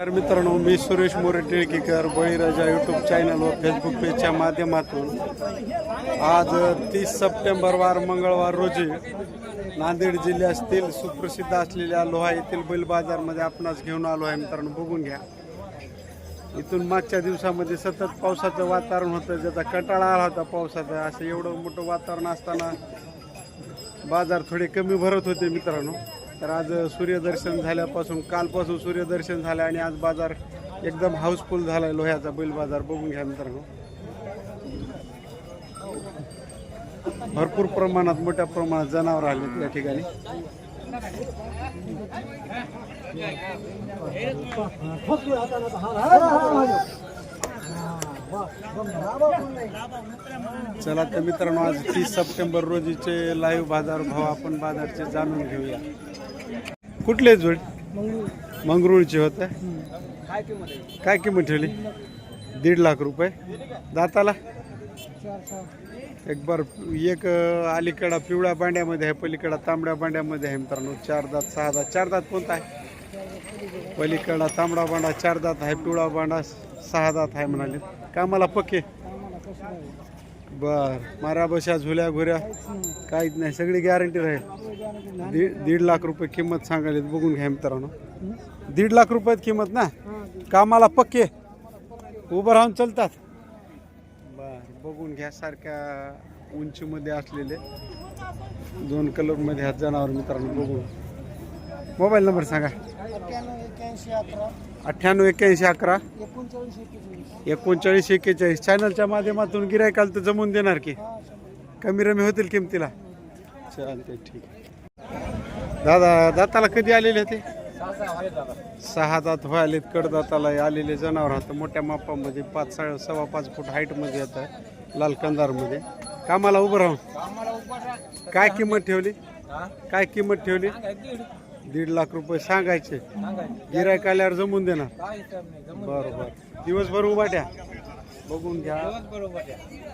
तर मित्रांनो मी Suresh More Tilkikar Baliraja YouTube channel व फेसबुक पेजच्या माध्यमातून. आज तीस सप्टेंबर वार मंगळवार रोजी नांदेड जिल्ह्यातील सुप्रसिद्ध असलेल्या लोहा येथील बैल बाजारमध्ये आपणास घेऊन आलो आहे. मित्रांनो बघून घ्या. इथून मागच्या दिवसामध्ये सतत पावसाचं वातावरण होतं. ज्याचा कंटाळा आला होता पावसाचा. असं एवढं मोठं वातावरण असताना बाजार थोडे कमी भरत होते मित्रांनो. तर आज सूर्यदर्शन झाल्यापासून कालपासून सूर्यदर्शन झालं आणि आज बाजार एकदम हाऊसफुल झाला आहे लोह्याचा बैल बाजार. बघून घ्या मित्रांनो हो. भरपूर प्रमाणात मोठ्या प्रमाणात जनावर आले या ठिकाणी. चला तर मित्रांनो आज तीस सप्टेंबर रोजीचे लाईव्ह बाजार भाव आपण बाजारचे जाणून घेऊया. कुठले जोड? मंगरुळचे होते. काय किंमत ठेवली? दीड लाख. रुपये. दाताला? एक बार एक अलीकडा पिवळ्या बांड्यामध्ये आहे पलीकडा तांबड्या बांड्यामध्ये आहे मित्रांनो. चार दात सहा दात. चार दात कोणता आहे? पलीकडा तांबडा बांडा चार दात आहे पिवळा बांडा सहा दात आहे म्हणाले. कामाला पक्के. बर मारा बशा झुल्या घुऱ्या. काहीच नाही सगळी गॅरंटी राहील. दीड दीड लाख रुपये किंमत सांगायला बघून घ्या मित्रांनो. दीड लाख रुपयात किंमत ना? कामाला पक्के. उभं राहून चलतात. बर बघून घ्या सारख्या उंचीमध्ये असलेले. दोन कलरमध्ये ह्या जनावर मित्रांनो बघून. मोबाईल नंबर सांगा. अठ्ठ्याण्णव एक्क्याऐंशी अकरा. अठ्ठ्याण्णव एक्क्याऐंशी अकरा एकोणचाळीस एक्केचाळीस. चॅनलच्या माध्यमातून गिरायकाल तर जमून देणार की? कमी रमी होतील किमतीला? चालते ठीक दादा दाताला कधी आलेले ते सहा दात व्हायलेत कडदाताला आलेले जनावर आता मोठ्या मापामध्ये पाच सव्वा पाच फूट हाईटमध्ये येतं लाल कंदारमध्ये कामाला उभं राहून? काय किंमत ठेवली? काय किंमत ठेवली? दीड लाख रुपये सांगायचे. गिरायक आल्यावर जमून देणार. बरं बरं. दिवसभर उभा ठ्या बघून घ्या.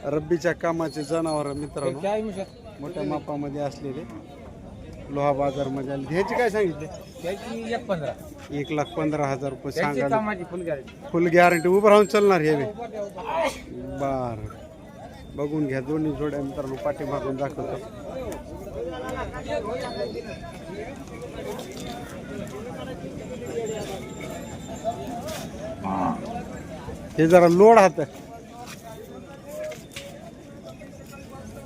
रब्बीच्या कामाचे जनावर मित्रांनो. मोठ्या मापामध्ये असलेले लोहा बाजारमध्ये आले ह्याची काय सांगितले? एक लाख पंधरा हजार रुपये कामाची फुल गॅरंटी उभं राहून चालणार हे. बर. बघून घ्या. दोन्ही जोड्या मित्रांनो पाठीमागून दाखवतो. हे जरा लोड हात.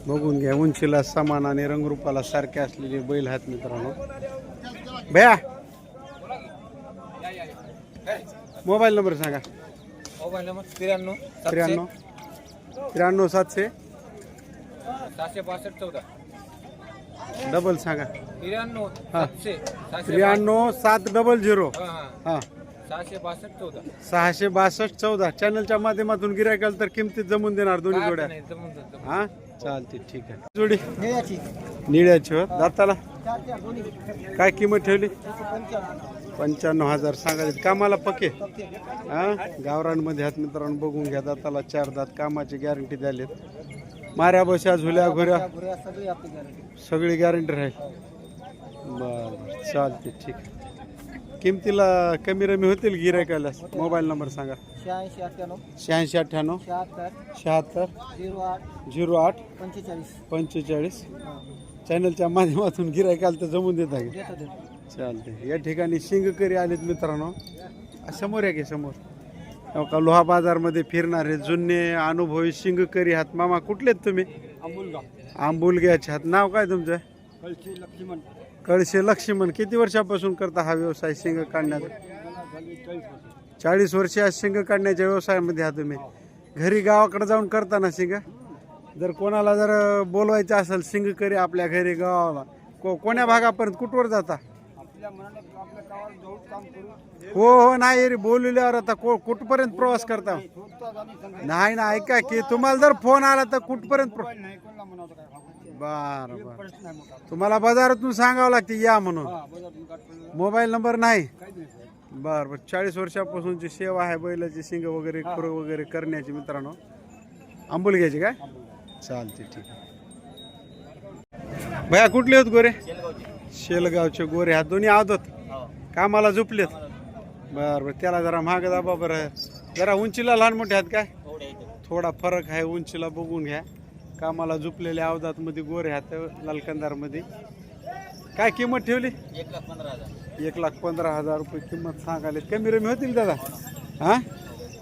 बघून घ्या उंचीला समान आणि रंगरूपाला सारखे असलेले बैल आहेत मित्रांनो. भया! मोबाईल नंबर सांगा. मोबाईल नंबर त्र्याण्णव त्र्याण्णव. त्र्याण्णव सातशे. सहाशे बासष्ट चौदा. डबल सांगा त्र्याण्णव हा. सातशे सहाशे त्र्याण्णव सात डबल झिरो हा, हा. हां सहाशे बासष्ट चौदा सहाशे बासष्ट चौदा चॅनलच्या माध्यमातून गिरायकाल तर किमतीत जमून देणार दोन्ही जोड्या नाही, जमून जातं, जमून. हा चालते ठीक आहे जोडी निळ्याची. हो दाताला. काय किंमत ठेवली पंच्याण्णव. हजार सांगायचे कामाला पक्के ओके. हा गावरांमध्ये हात मित्रांनो बघून घ्या दाताला चार दात कामाची गॅरंटी द्यालेत माऱ्या बशा झुल्या घुऱ्या. सगळी गॅरंटी राहील. बरं चालते ठीक किमतीला कमी रमी होतील गिरायकाला मोबाईल नंबर सांगा. शहाऐंशी अठ्ठ्याण्णव. शहाऐंशी अठ्ठ्याण्णव. शहात्तर. झिरो आठ. झिरो आठ. पंचेचाळीस. पंचेचाळीस. हा. चॅनलच्या माध्यमातून गिरायकाला तर जमून देत देतो चालते या ठिकाणी शिंगकरी आलेत मित्रांनो. समोर या की समोर? हो का लोहा बाजारमध्ये फिरणारे जुने अनुभवी शिंगकरी आहात मामा कुठले आहेत तुम्ही आंबुलग्याचे आहात नाव काय तुमचं? कळशी लक्ष्मण. कळशे लक्ष्मण. किती वर्षापासून करता हा व्यवसाय शिंग काढण्याचा? चाळीस वर्ष. या शिंग काढण्याच्या व्यवसायामध्ये आहात तुम्ही. घरी गावाकडे जाऊन करता ना शिंग? जर कोणाला जर बोलवायचं असेल शिंग करी आपल्या घरी गावाला को कोण्या भागापर्यंत? कुठवर जाता? हो हो नाही रे बोलवल्यावर आता को कुठपर्यंत प्रवास करता? नाही ना ऐका की तुम्हाला जर फोन आला तर कुठपर्यंत बरं बरं. तुम्हाला बाजारातून सांगावं लागते या म्हणून. हा मोबाईल नंबर नाही. बर बर. चाळीस वर्षापासूनची सेवा आहे बैलाची शिंग वगैरे खुर वगैरे करण्याची मित्रांनो. आंबोली घ्यायची काय? चालते ठीक आहे. भया कुठले आहेत गोरे? शेलगावचे गोरे हा दोन्ही आदत. कामाला झोपलेत. बरं बरं त्याला जरा महाग दाबा बरं. जरा उंचीला लहान मोठे आहेत काय? थोडा फरक आहे उंचीला बघून घ्या. कामाला झुपलेल्या अवधात मध्ये गोरे आहेत लालकंदारमध्ये काय किंमत ठेवली? एक लाख पंधरा हजार. एक लाख पंधरा हजार रुपये किंमत सांगाले कमी रमी होतील दादा. हा?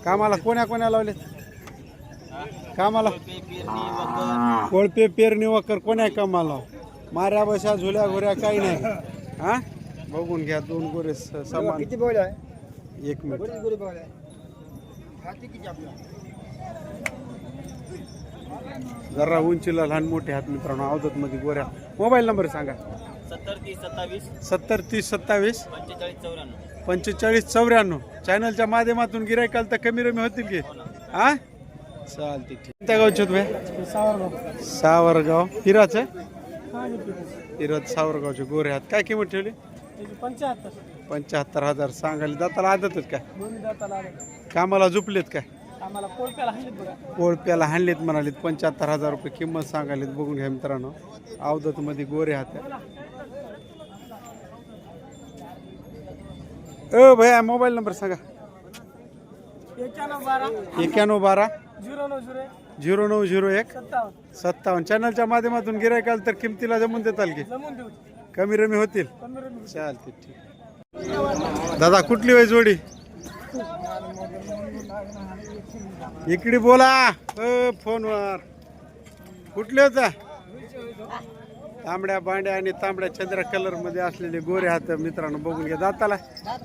कामाला कोण्या कोण्या लावलेत? कामाला? कोळपे पेरणी वकर. कोण्या कामाला माऱ्या बशा झुल्या घोऱ्या काही नाही. हा? बघून घ्या दोन गोरे स- समान. किती बोल आहे? एक मिनिट. बरीच गोरी बोल आहे. हाती किती आपला जरा उंचीला लहान मोठे हात मित्रांनो अवधत मध्ये गोऱ्या. मोबाईल नंबर सांगा. सत्तर तीस सत्तावीस. सत्तर तीस सत्तावीस. पंचेचाळीस चौऱ्याण्णव. पंचेचाळीस चौऱ्याण्णव चॅनलच्या माध्यमातून गिरायकाल तर कमी रमी होतील की? हा? चालते ठीक. कोणत्या गावचे भाई सावरगाव. हिराचं? हिरत सावरगावचे गोरे हात काय किंमत ठेवली? पंच्याहत्तर. पंच्याहत्तर हजार सांगायला दाताला आदतच काय? दोन्ही दाताला कामाला झुपलेत काय? आम्हाला कोळप्याला हल्लीत बघा. कोळप्याला हाणलेत म्हणालेत. पंच्याहत्तर हजार रुपये किंमत सांगायलेत बघून घ्या मित्रांनो. अवधत मध्ये गोरे हात अ भैया मोबाईल नंबर सांगा. एक्क्याण्णव बारा. एक्याण्णव बारा. झिरो नऊ झिरो झिरो नऊ झिरो एक सत्तावन्न. सत्तावन्न. चॅनलच्या माध्यमातून गिरायकाल तर किमतीला जमून देताल की? जमून देऊ. कमी रमी होतील? कमी रमी चालते ठीक. दादा कुठली वय जोडी? इकडे बोला. अ, फोनवर. कुठले होता? तांबड्या बांड्या आणि तांबड्या चंद्रा कलरमध्ये असलेले गोरे हात मित्रांनो बघून घ्या. दाताला? चार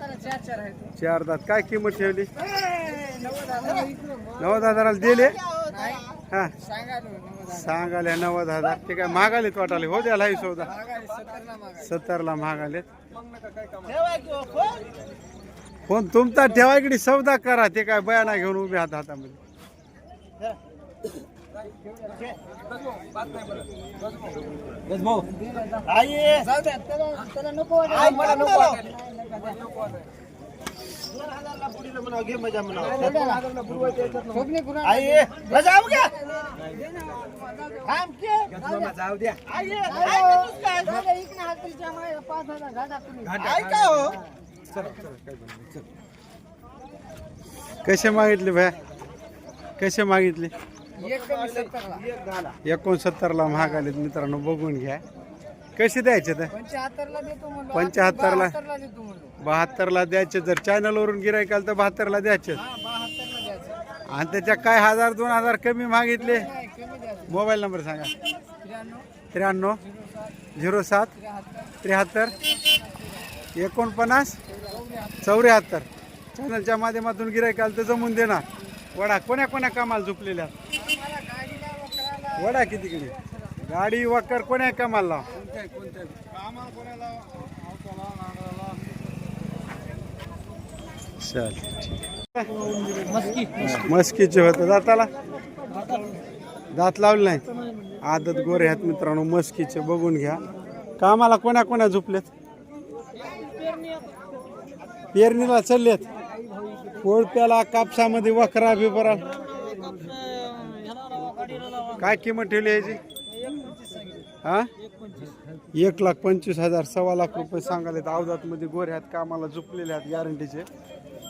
चार आहेत. चार दात. काय किंमत ठेवली? नव्वद हजार. नव्वद हजाराला दिले? हा. सांगाले नव्वद हजार. ते काय महागालेत वाटाले हो द्याला ही सौदा सत्तरला महागालेत. काम फोन. तुमचा ठेवा इकडे. सौदा करा. ते काय बयाना घेऊन उभे हात हातामध्ये. जाऊ द्या त्याला त्याला नको वाटायला. मला नको वाटायला. स्वप्ने कुणा- जाऊ द्या. दादा, इकडे हातरीच्या मागे पाच हजार घाटा तुम्ही. कसे मागितले भया कसे मागितले एक कमी सत्तरला. एकोणसत्तरला. महाग आलेत मित्रांनो बघून घ्या. कसे द्यायचे तर पंच्याहत्तरला? बहात्तरला द्यायचे. जर चॅनलवरून गिरायकाल तर बहात्तरला द्यायचे. आणि त्याच्या काय हजार दोन हजार कमी मागितले. मोबाईल नंबर सांगा. त्र्याण्णव, झिरो सात. त्र्याहत्तर, एकोणपन्नास. चौऱ्याहत्तर. चॅनलच्या माध्यमातून गिरायकाल तर जमून देणार. वडा कोण्या कोण्या कामाला गाडीला वडा कितीकडे गाडी वाकर कोण्या कामाला? लाव चल मस्की मस्कीचे होते दाताला? दात लावले नाही? आदत गोरे आहेत मित्रांनो मस्कीचे बघून घ्या. कामाला कोण्या कोण्या झुपलेत? पेरणीला चाललेत. कोळप्याला कापसामध्ये वखरा बिबरा. काय किंमत ठेवली याची? हा? एक लाख पंचवीस हजार सव्वा लाख रुपये सांगालेत अवधात मध्ये गोरे आहेत कामाला झुपलेले आहेत गॅरंटीचे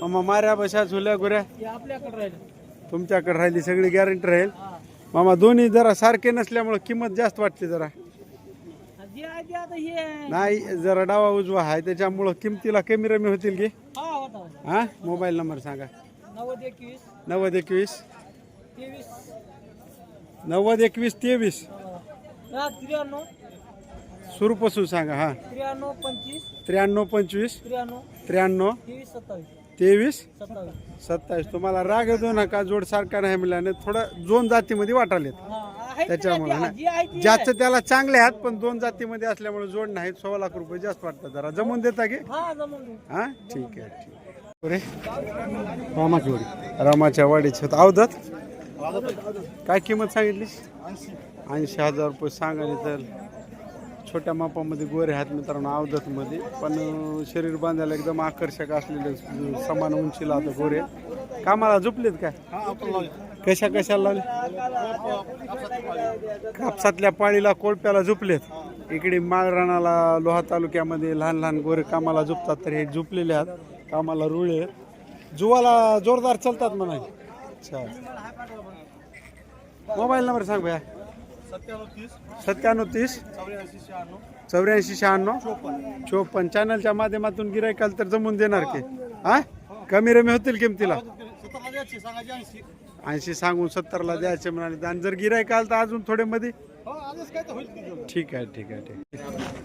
मग माऱ्या बशा झुल्या गोऱ्या? आपल्याकडे राहिलं. तुमच्याकडे राहिली सगळी गॅरंटी राहील. मामा दोन्ही जरा सारखे नसल्यामुळे किंमत जास्त वाटते जरा. नाही जरा डावा उजवा आहे त्याच्यामुळं किमतीला कमी रमी होतील की? हा. हा? मोबाईल नंबर सांगा. नव्वद एकवीस. नव्वद एकवीस. नव्वद एकवीस तेवीस. त्र्याण्णव. सुरूपासून सांगा हा. त्र्याण्णव पंचवीस. त्र्याण्णव पंचवीस. त्र्याण्णव. त्र्याण्णव. तेवीस सत्तावीस. तेवीस. सत्तावीस. सत्तावीस. तुम्हाला राग येतो नका जोड सारखा नाही मिळाले थोडं दोन जातीमध्ये वाटालेत. त्याच्यामुळे आहे, जे आहे ते ज्याचं त्याला चांगले आहेत पण दोन जातीमध्ये असल्यामुळे जोड नाही. सोळा लाख रुपये जास्त वाटतात जरा. जमून देता की? हा ठीक आहे ठीक आहे. रामाची वाडी. रामाच्या वाडीची अवधत काय किंमत सांगितली? ऐंशी हजार रुपये सांगायला तर. छोट्या मापामध्ये गोरे आहेत मित्रांनो अवधतमध्ये पण शरीर बांधायला एकदम आकर्षक असलेले समान उंचीला आता गोरे. कामाला झोपलेत काय? कशा कशाला लावले? कापसातल्या पाळीला कोळप्याला झुपलेत. इकडे माळराणाला लोहा तालुक्यामध्ये लहान लहान गोरे कामाला झुपतात तर हे झुपलेले आहेत. कामाला रुळे जुवाला जोरदार चालतात म्हणा अच्छा. मोबाईल नंबर सांग भैया. सत्त्याण्णव तीस. चौऱ्याऐंशी शहाण्णव. चोपन्न. चॅनलच्या माध्यमातून गिरायकाल तर जमून देणार की. हा? कमी रमी होतील किमतीला. ऐंशी सांगून सत्तरला द्यायचे म्हणाले. आणि जर गिरायक आलं तर अजून थोडे मध्ये ठीक आहे ठीक आहे ठीक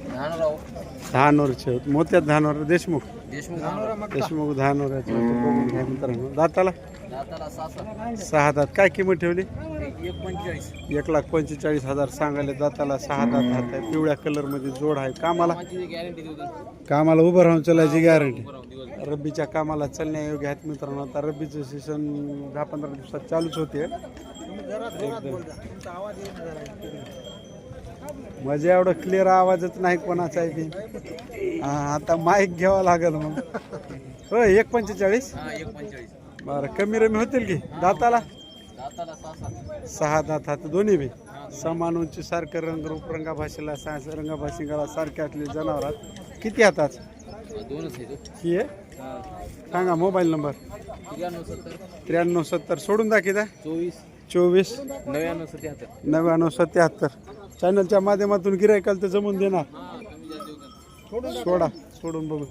धानोरचे मोत्यात धानोर देशमुख. देशमुख. धानोर बघून घ्या मित्रांनो. दाताला? सहा दात. काय किंमत ठेवली? एक लाख पंचेचाळीस हजार सांगायला. दाताला सहा दात हात आहे पिवळ्या कलरमध्ये जोड आहे. कामाला? कामाला उभं राहून चालायची गॅरंटी रब्बीच्या कामाला चालण्यायोग्य आहेत मित्रांनो. आता रब्बीचं सीझन दहा पंधरा दिवसात चालूच होते. म्हणजे एवढं क्लिअर आवाजच नाही कोणाचा आहे ते. आता माईक घ्यावा लागेल मग. हो एक पंचेचाळीस. बरं कमी रमी होतील की? दाताला? सहा दात हात दोन्ही बी? समान उंची सारखं रंग रूप रंगा भाषेला सा रंगा भाषिकाला सारखे असले जनावरात किती हातात ही आहे? सांगा मोबाईल नंबर. त्र्याण्णव सत्तर. सोडून दाखिता चोवीस. चोवीस. नव्याण्णव सत्याहत्तर. नव्याण्णव सत्याहत्तर. चॅनलच्या माध्यमातून गिरायकाला तर जमून देणार. सोडा सोडून बघू.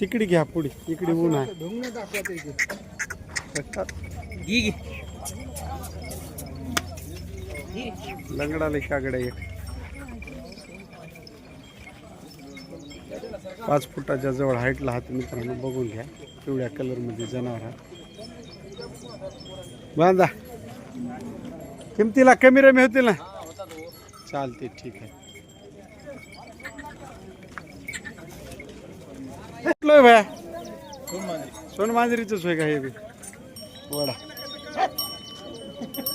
तिकडे घ्या पुढे इकडे ऊन आहे. लंगडाला कागड्या एक. पाच फुटाच्या जवळ हाईटला हात मित्रांनो बघून घ्या. पिवळ्या कलरमध्ये जनावर आहे. बांधा. किमतीला कमी रमी होतील ना? चालते ठीक आहे. कुठलं भया? सोनमांजरीच होय का हे बी? वडा.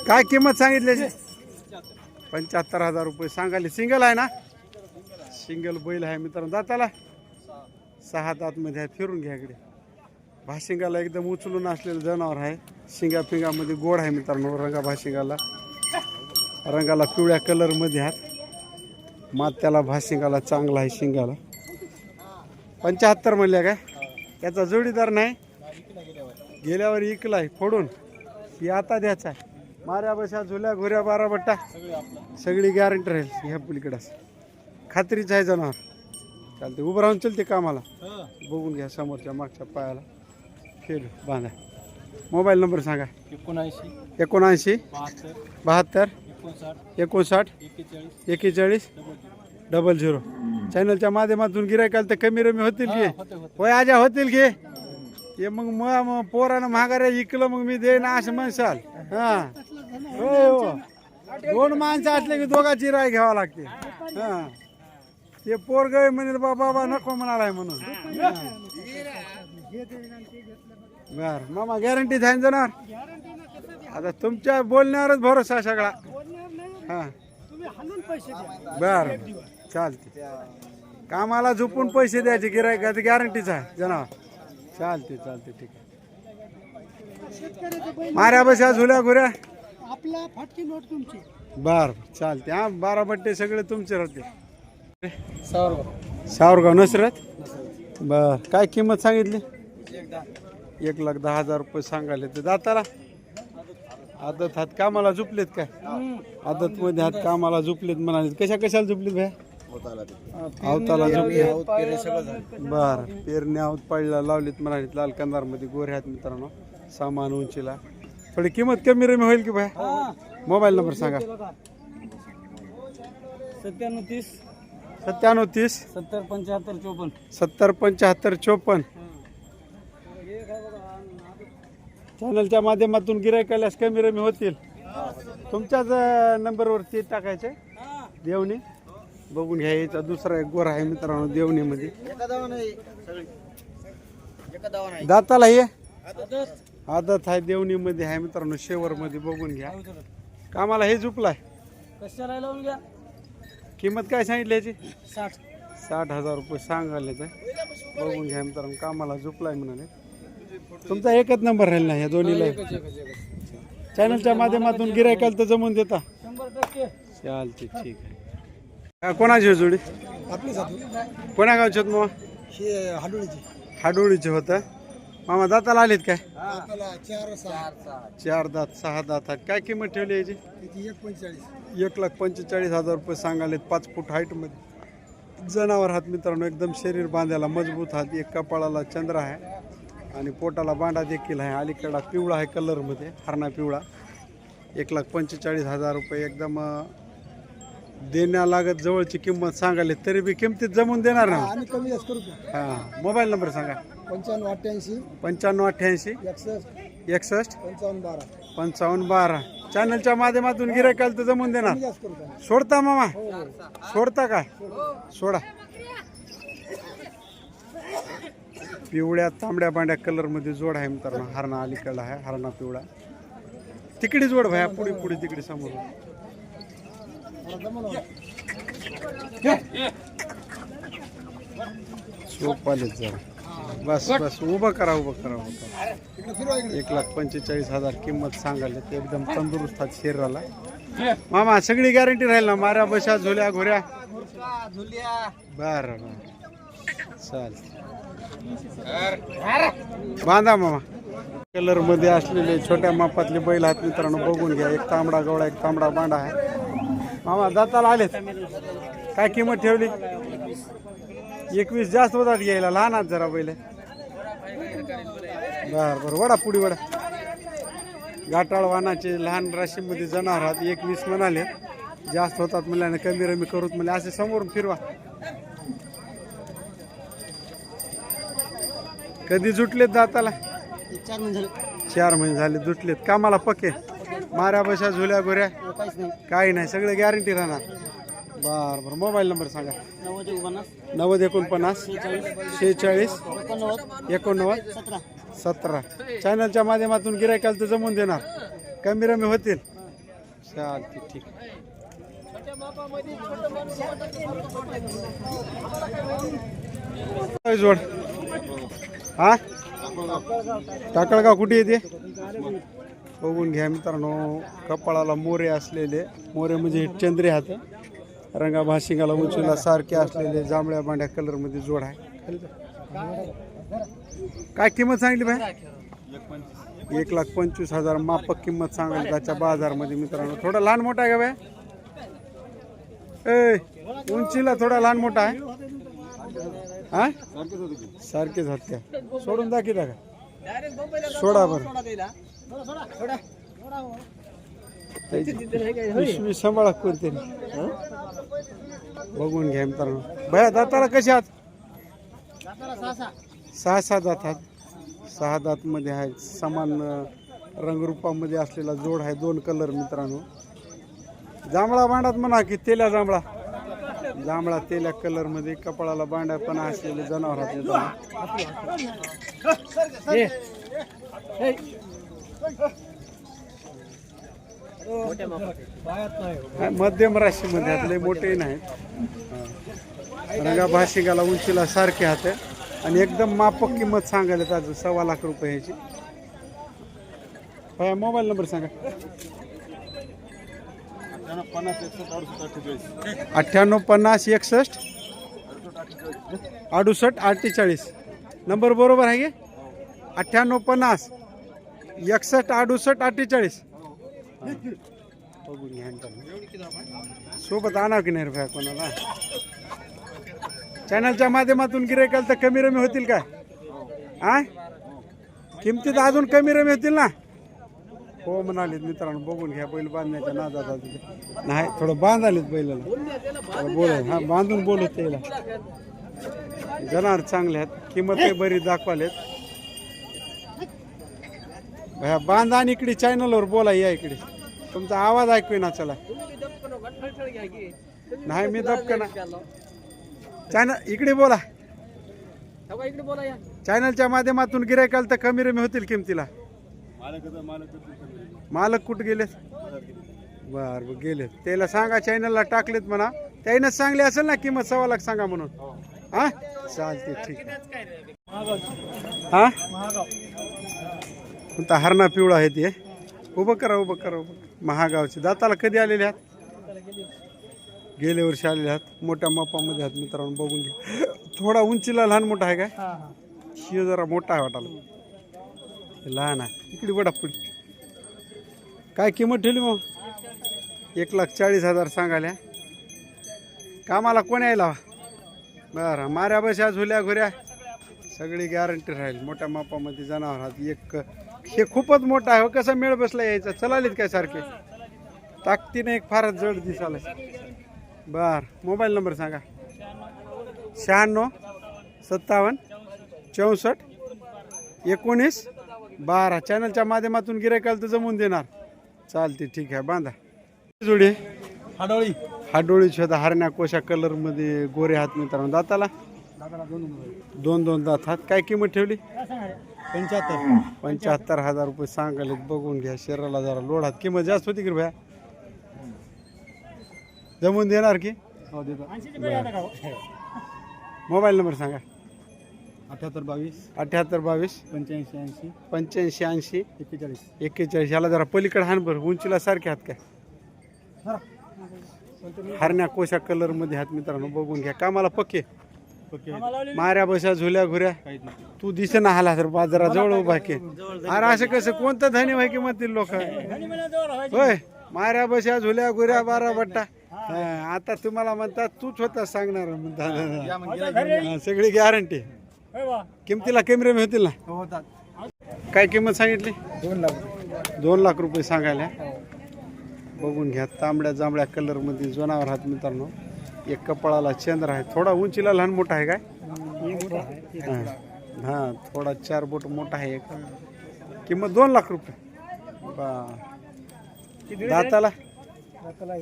काय किंमत सांगितल्याची पंच्याहत्तर हजार रुपये. सांगाले सिंगल आहे ना? सिंगल बैल आहे मित्रांनो. दाताला? सहा दातमध्ये आहे. फिरून घ्या इकडे. भाशिंगाला एकदम उचलून असलेलं जनावर आहे. शिंगा पिंगामध्ये गोड आहे मित्रांनो रंगा भाशिंगाला. रंगाला पिवळ्या कलरमध्ये आहेत. मात्याला भाशिंगाला चांगला आहे शिंगाला. पंच्याहत्तर म्हणल्या काय? याचा जोडीदार नाही. गेल्यावर इकलाय फोडून. ही आता द्यायचा आहे. माऱ्या बशा झुल्या घुऱ्या बारा बट्टा. सगळी गॅरंटी राहील ह्या पलीकडं. खात्रीच आहे जनावर. चालते उभं राहून चलते कामाला. बघून घ्या समोरच्या मागच्या पायाला. फिर बांधा. मोबाईल नंबर सांगा. एकोणऐंशी. एकोणऐंशी. बहात्तर. बहात्तर. एकोणसाठ. एकोणसाठ. एक्केचाळीस. एकेचाळीस डबल झिरो. चॅनलच्या माध्यमातून गिरायकाल तर कमी रमी होतील की. होते होते. होय आजा होतील की. हे मग म- म- पोरानं महागाऱ्या इकलं मग मी देईन असं म्हणसाल हा. होय हो. दोन माणसं असले की दोघाची राय घ्यावा लागते. हा. ते पोर गय म्हणे बाबा बाबा नको म्हणालाय म्हणून. हा. बर मामा गॅरंटी आहे ना जनावर. आता तुमच्या बोलण्यावरच भरोसा सगळा. हा. बर चालते कामाला झोपून पैसे द्यायचे गिरायकाची गॅरंटीच आहे जनावर. चालते चालते ठीक आहे. माऱ्या बशा झुल्या घुऱ्या. आपला फाटकी नोट तुमची बर चालते हा बारा बट्टे सगळे तुमचे राहते. सावरगाव सावरगाव नसरत? बर काय किंमत सांगितली? एक लाख दहा हजार रुपये सांगायले ते दाताला आदत हात कामाला झुपलेत काय? आदत मध्ये हात कामाला झुपलेत म्हणाले. कशा कशाला झुपलेत भ्या? अवताला झुपले बर. पेरणी आहोत पाळीला लावलीत म्हणाले. लाल कंदारमध्ये गोरे आहेत मित्रांनो. सामान उंचीला. थोडी किंमत कमी रमी होईल की भाई मोबाईल नंबर सांगा. सत्त्याण्णव तीस. सत्त्याण्णव तीस. सत्तर पंच्याहत्तर चोपन्न. सत्तर पंच्याहत्तर चोपन्न. चॅनलच्या माध्यमातून गिरायकाल्यास कमी रमी होतील. तुमच्याच अं, नंबरवर ते टाकायचे. देवणी. बघून घ्या याचा दुसरा एक गोरा आहे मित्रांनो देवणीमध्ये. दाताला हे? आदत आहे देवणीमध्ये आहे मित्रांनो शेवरमध्ये बघून घ्या. कामाला हे झुपलाय. कशाला लावून घ्या? किंमत काय सांगितली याची? साठ. साठ हजार रुपये सांगायले बघून घ्या मित्रांनो कामाला झुपलाय म्हणाले. तुमचा एकच नंबर राहील ना या दोन्हीला. चॅनलच्या माध्यमातून गिरायकाला तर जमून देता. चालते ठीक आहे. कोणाची आहे जोडी? आपली जातो कोण्या गावचे आहेत मामा? हे हाडोळीची हाडोळीचे होतं. मामा दाताला आलेत काय? आपल्याला चार सहा चार दात सहा दात आहेत. काय किंमत ठेवली याची? किती एक पंचेचाळीस एक लाख पंचेचाळीस हजार रुपये सांगालेत पाच फूट हाईटमध्ये जनावर हात मित्रांनो एकदम शरीर बांधायला मजबूत हात एक कपाळाला चंद्र आहे. आणि पोटाला बांडा देखील आहे. अलीकडा पिवळा आहे कलरमध्ये हरणा पिवळा एक लाख पंचेचाळीस हजार रुपये एकदम देण्या लागत जवळची किंमत सांगाले तरी बी किमतीत जमून देणार ना? आम्ही कमी जास्त करू. हां मोबाईल नंबर सांगा. पंच्याण्णव अठ्ठ्याऐंशी. पंच्याण्णव अठ्ठ्याऐंशी. एकसष्ट. एकसष्ट. पंचावन्न बारा. पंचावन्न बारा. चॅनलच्या माध्यमातून गिरायकाल तर जमून देणार. कमी जास्त करू. का सोडता मामा. हो हो. सोडता काय? सोडा. पिवळ्या तांबड्या पांढऱ्या कलरमध्ये जोड आहे मित्रांनो. हरणा अलीकडला आहे. हरणा पिवळा. तिकडे जोड भया पुढे पुढे तिकडे समोर. सोप जरा. बस बस उभं करा उभं करा उभं करा. एक लाख पंचेचाळीस हजार किंमत सांगायला ते एकदम तंदुरुस्त आहेत शरीराला. मामा सगळी गॅरंटी राहील ना? माऱ्या बशा झोल्या घोऱ्या. बर बर. चालेल बांधा मामा. कलरमध्ये असलेले छोट्या मापातले बैल आहेत मित्रांनो बघून घ्या. एक तांबडा गवळा एक तांबडा बांडा आहे. मामा दाताला आलेत? काय किंमत ठेवली? एकवीस जास्त होतात घ्यायला. लहान आहात जरा बैल. बर बर. वडा पुढे वडा. घाटाळ वाहनाचे लहान राशीमध्ये जनावर आहात. एकवीस म्हणाले. जास्त होतात म्हणल्याने कमी रमी करूत म्हणले. असे समोरून फिरवा. कधी जुटलेत दाताला? चार महिने झाले. चार महिने झाले जुटलेत. कामाला पक्के माऱ्या बशा झुल्या गोऱ्या काहीच नाही. काही नाही सगळे गॅरंटी राहणार. बर बर. मोबाईल नंबर सांगा. नव्वद एकोणपन्नास. नव्वद एकोणपन्नास. शेहेचाळीस. एकोणनव्वद. एकोणनव्वद. सतरा. सतरा. चॅनलच्या माध्यमातून गिरायकाल तर जमून देणार. कमी रमी होतील. चालते ठीक. जोड हा? टाकळगाव कुठे येते? बघून घ्या मित्रांनो कपाळाला मोरे असलेले मोरे म्हणजे हे चंद्रे हात. रंगाभाशिंगाला उंचीला सारखे असलेले जांभळ्या बांड्या कलरमध्ये जोड आहे. काय किंमत सांगली भाई एक लाख पंचवीस हजार मापक किंमत सांगायला त्याच्या बाजारमध्ये मित्रांनो. थोडा लहान मोठा आहे का बाय ए उंचीला थोडा लहान मोठा आहे. हा? सारखेच हात काय सोडून दाखिता का? सोडा बरं. मी सांभाळा करते बघून घ्या मित्रांनो. भया दाताला कसे आहात? सहा सहा दात आहेत. सहा दात मध्ये आहे समान रंगरूपामध्ये असलेला जोड आहे दोन कलर मित्रांनो. जांभळा मांडात म्हणा की तेल्या जांभळा. जांभळा तेल्या कलरमध्ये कपाळाला बांड्या पण असलेले जनावर मध्यम राशीमध्ये आहेत लय मोठे नाहीत. रंगा भाशिकाला उंचीला सारखे हात आणि एकदम मापक किंमत सांगायला सव्वा लाख रुपयाची मोबाईल नंबर सांगा. अठ्ठ्याण्णव पन्नास एकसष्ट अडुसष्ट अठ्ठेचाळीस. नंबर बरोबर आहे की? अठ्ठ्याण्णव पन्नास एकसष्ट अडुसष्ट अठ्ठेचाळीस. सोबत आणा की नाही रुपया कोणाला? चॅनलच्या माध्यमातून गिरायकाल तर कमी रमी होतील काय? आ? किमतीत अजून कमी रमी होतील ना? हो म्हणालेत मित्रांनो बघून घ्या बैल बांधण्याच्या नादात तिथे. नाही थोडं बांधालेत बैलाला. बोल हा बांधून बोलत त्याला. जनावर चांगले आहेत. किंमत बरी दाखवालेत. भया बांधा आणि इकडे चॅनलवर बोला या इकडे. तुमचा आवाज ऐकू ना चला. नाही मी दबकना ना चॅनल इकडे बोला. इकडे बोला चॅनलच्या माध्यमातून गिरायकाल तर कमी रमी होतील किमतीला. मालक कुठे गेलेत? बर बर गेलेत. त्याला सांगा चॅनलला टाकलेत म्हणा. त्यानेच सांगले असेल ना किंमत सव्वा लाख सांगा म्हणून. हा. चालते ठीक हा? कोणता हरणा पिवळा आहे ते? उभं करा उभं करा उभं. महागावचे. दाताला कधी आलेले आहात? गेल्या वर्षी आलेले आहात. मोठ्या मापामध्ये आहात मित्रांनो बघून घ्या. थोडा उंचीला लहान मोठा आहे काय? हा हा. शिव जरा मोठा आहे वाटायला. हे लहान आहे. इकडे बडा पुढे काय किंमत ठेवली मग? एक लाख चाळीस हजार सांगाल्या कामाला कोण यायला? बरं माऱ्या बशा झुल्या घुऱ्या. सगळी गॅरंटी राहील. मोठ्या मापामध्ये जनावर एक हे खूपच मोठं आहे. हो, कसं कसा मेळ बसला यायचा? चलालीत काय सारखे? ताकदीने एक फारच जड दिसाल बर मोबाईल नंबर सांगा. शहाण्णव सत्तावन्न चौसष्ट एकोणीस बारा. चॅनलच्या माध्यमातून गिरायकाला तर जमून देणार. चालते ठीक आहे बांधा. जोडी? हाडोळी. हाडोळी शोधा हरण्या कोशा कलरमध्ये गोरे हात मित्रांनो दाताला? दोन दोन दात. हात काय किंमत ठेवली? पंच्याहत्तर. पंच्याहत्तर हजार रुपये सांगाले बघून घ्या शरीराला जरा लोड हात. किंमत जास्त होती की भया? जमून देणार की? हो देतो. मोबाईल नंबर सांगा. अठ्याहत्तर बावीस अठ्याहत्तर बावीस पंच्याऐंशी ऐंशी पंच्याऐंशी ऐंशी एक्केचाळीस. एक्केचाळीस. याला जरा पलीकडे हान बरं. उंचीला सारखे हात काय? हरण्या कोशा कलरमध्ये हात मित्रांनो. बघून घ्या. कामाला पक्के. ओके माऱ्या बशा झुल्या घुऱ्या. काहीच नाही. तू दिसे ना हाला तर बाजारा जवळ उभा के अरे असं कसं? कोणतं धनी व्हाय की म्हणतील लोक? होय. माऱ्या बशा झुल्या गुऱ्या बारा बट्टा. हा, आता तुम्हाला म्हणतात तूच होता सांगणार म्हणतात. हा, सगळी गॅरंटी किमतीला कॅमेरे होतील ना? हो होतात काय किंमत सांगितली? दोन लाख दोन लाख रुपये सांगायला. बघून घ्या तांबड्या जांभळ्या कलरमध्ये जनावर हात मित्रांनो. एक कपाळाला चंद्र आहे. थोडा उंचीला लहान मोठा आहे काय? हा. थोडा चार बोट मोठा आहे एक. किंमत दोन लाख रुपये. बा. दाताला?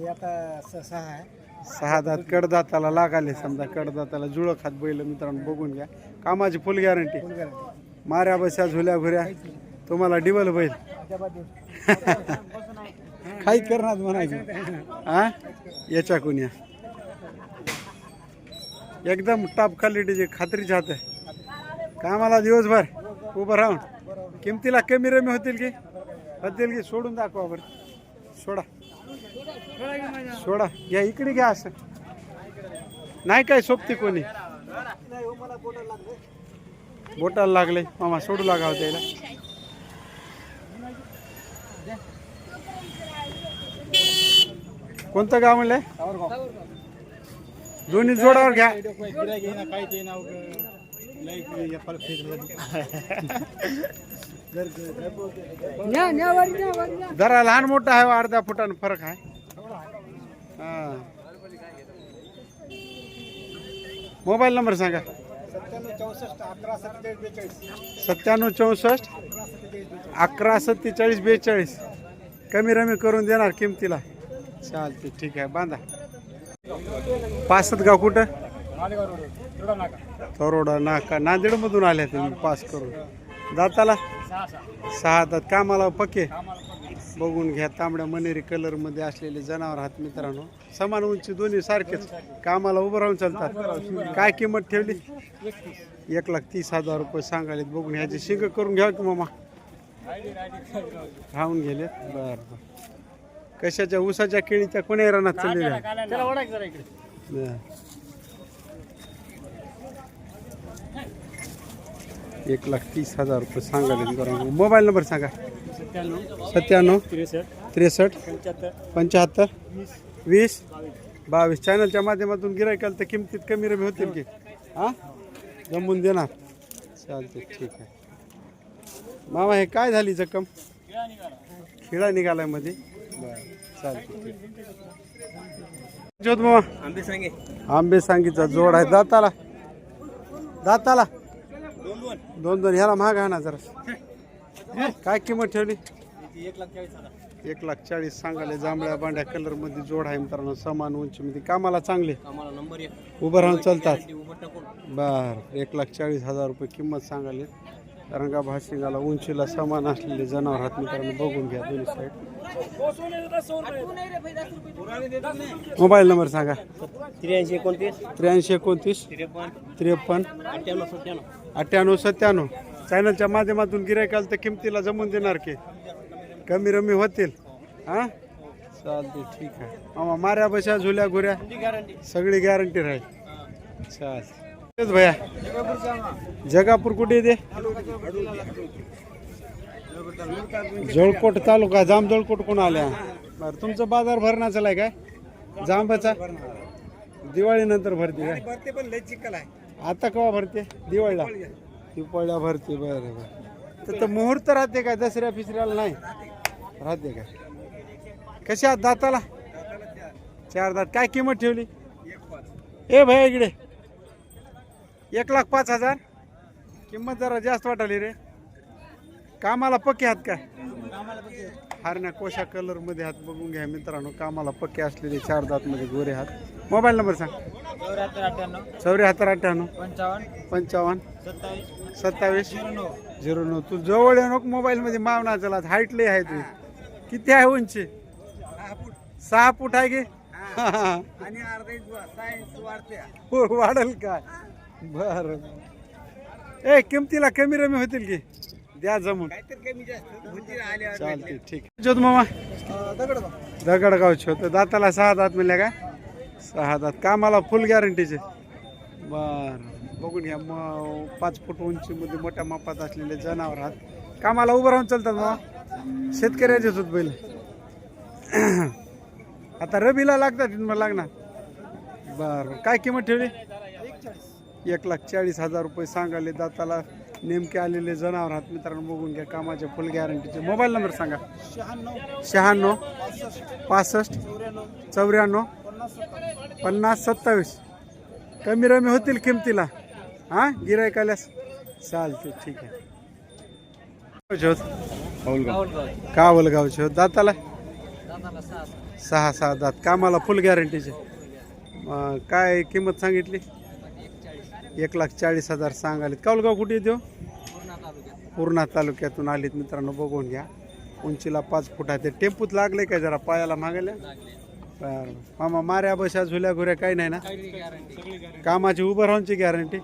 आता सहा आहे. सहा दात कडदाताला लागाले समजा कडदाताला जुळं खात बैल मित्रांनो बघून घ्या. कामाची फुल गॅरंटी माऱ्या बस्या झुल्या घुऱ्या तुम्हाला डिबल बैल. काही करणार म्हणायचं. हा याच्या कोण्या. एकदम टॉप क्वालिटीची खात्रीची हात आहे. कामाला दिवसभर उभं राहून. किमतीला कमी रमी होतील की? होतील की? सोडून दाखवा बरं. सोडा. सोडा घ्या इकडे घ्या असं. नाही काय सोबती कोणी? बोटाला लागले. मामा सोडू लागा होत्या याला कोणतं गाव म्हणलंय दोन्ही जोडावर घ्या. या जरा लहान मोठा आहे अर्ध्या फुटानं फरक आहे. हा. मोबाईल नंबर सांगा. सत्त्याण्णव चौसष्ट अकरा सत्तेचाळीस बेचाळीस. सत्त्याण्णव चौसष्ट अकरा सत्तेचाळीस बेचाळीस कमी रमी करून देणार किमतीला. चालते ठीक आहे बांधा. पासत गाव कुठं? नाका तरोडा नाका. नांदेडमधून आल्या तुम्ही पास करून. दाताला? सहा दात. कामाला पक्के? बघून घ्या तांबड्या मनेरी कलरमध्ये असलेले जनावर आहात मित्रांनो. समान उंची दोन्ही सारखेच. कामाला उभं राहून चालतात. काय किंमत ठेवली? एक लाख तीस हजार रुपये सांगायलेत. बघून ह्याची शिंग करून घ्या की मामा? राहून गेले बर बर. कशाच्या ऊसाच्या केळीच्या कोणी रानात चाललेल्या. एक लाख तीस हजार रुपये सांगायले बरोबर मोबाईल नंबर सांगा. सत्त्याण्णव. सत्त्याण्णव. त्रेसष्ट. त्रेसष्ट. पंच्याहत्तर. पंच्याहत्तर. वीस. वीस. बावीस. चॅनलच्या माध्यमातून गिरायकाल तर किमतीत कमी रमी होतील की? हां? जमून देणार. चालते ठीक आहे. मामा हे काय झाली जखम? खिळा निघालायमध्ये. बरं चालते ज्योत मामा. आंबे सांगे. आंबे सांगीचा जोड आहे. दाताला. दाताला. दोन दोन दोन दोन ह्याला महाग आहे ना जरा. काय किंमत ठेवली? एक लाख चाळीस हजार एक लाख चाळीस सांगाले जांभळ्या बांड्या कलरमध्ये जोड आहे मित्रांनो समान उंचीमध्ये कामाला चांगले? उभं राहून चालतात. बर एक लाख चाळीस हजार रुपये किंमत सांगाले कारण का भाशिंगाला उंचीला समान असलेले जनावर हात मित्रांनो बघून घ्या दोन्ही साईड मोबाईल नंबर सांगा. त्र्याऐंशी एकोणतीस. त्र्याऐंशी एकोणतीस. त्रेपन्न. त्रेपन्न. अठ्ठ्याण्णव सत्त्याण्णव. अठ्ठ्याण्णव सत्त्याण्णव. चॅनलच्या माध्यमातून गिरायकाल तर किमतीला जमून देणार की? कमी रमी होतील. हां? चालते ठीक आहे. माऱ्या बशा झुल्या घुऱ्या. सगळी गॅरंटी राहील. चाल. तेच भैया. जगापूर कुठे येते जळकोट तालुका जाम जळकोट कोण आल्या? बरं तुमचं बाजार भरण्याचं आहे काय? जांबाचा? दिवाळी नंतर भरते काय? भरते पण लय चिकल आहे. आता केव्हा भरते? दिवाळीला? ती पळ्या भरते बरं बरं. तर- तर मुहूर्त राहते का? दसऱ्या फिसऱ्याला नाही? राहते का? कशा आहात दाताला? चार दात. काय किंमत ठेवली? ए भाई इकडे. एक लाख पाच हजार. किंमत जरा जास्त वाटाली रे. कामाला पक्के आहात का? हरण्या कोशा कलरमध्ये हात बघून घ्या मित्रांनो कामाला पक्के असलेले चार दातमध्ये गोरे हात मोबाईल नंबर सांग. चौऱ्याहत्तर अठ्ठ्याण्णव. चौऱ्याहत्तर अठ्ठ्याण्णव. पंचावन्न. पंचावन्न. सत्तावीस. सत्तावीस. झिरो नऊ. झिरो नऊ. तू जवळ येऊ नको मोबाईल मध्ये मावना चला. हाईट लय आहे तू किती आहे उंची? सहा फूट. आहे की? आणि अर्धा वाढते. हो, वाढल का? बर. ए किमतीला कमी रमी होतील की? द्या जमून. काहीतरी कमी जास्त. होती आले चालते ठीक. ज्योत मामा? दगड दगडगावचे होते. दाताला सहा दात मिळल्या का? सहा दात. कामाला फुल गॅरंटीचे बर. बघून घ्या मग पाच फूट उंचीमध्ये मोठ्या मापात असलेले जनावर आहात. कामाला उभं राहून चालतात मग शेतकऱ्याचेच होत बैल. आता रबीला लागतात मग लागणार. बर. काय किंमत ठेवली? एक लाख चाळीस हजार रुपये सांगाले दाताला. नेमके आलेले जनावर आहात. मित्रांनो बघून घ्या कामाचे फुल गॅरंटीचे मोबाईल नंबर सांगा. शहाण्णव. शहाण्णव. पासष्ट. चौऱ्याण्णव. पन्नास सत्तावीस. कमी रमी होतील किमतीला. हां? गिरायकाल्यास चालते ठीक आहे. गावचे होत? कावलगावचे होत. दाताला? सहा सहा दात. कामाला फुल गॅरंटीचे काय किंमत सांगितली? एक लाख चाळीस हजार सांगाले कावलगाव कुठे येतो हो? पूर्णा तालुक्यातून आलीत मित्रांनो. बघून घ्या. उंचीला पाच फूट आहे. ते टेम्पूत लागले काय जरा? पायाला मागायला मामा माऱ्या बशा झुल्या घुऱ्या काही नाही ना? कामाची उभं राहूनची गॅरंटी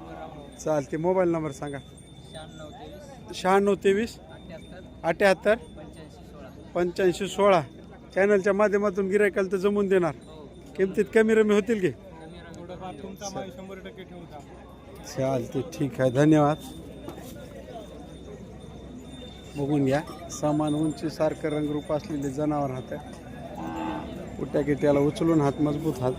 चालते मोबाईल नंबर सांगा. शहाण्णव तेवीस अठ्याहत्तर पंच्याऐंशी सोळा. चॅनलच्या माध्यमातून गिरायकाला तर जमून देणार. किमतीत कमी रमी होतील की? थोडंफार तुमचा माल शंभर टक्के ठेवता चालते ठीक आहे. धन्यवाद. बघून घ्या. सामान उंची सारखं रंगरूप असलेले जनावर हात उट्या किट्याला उचलून हात मजबूत हात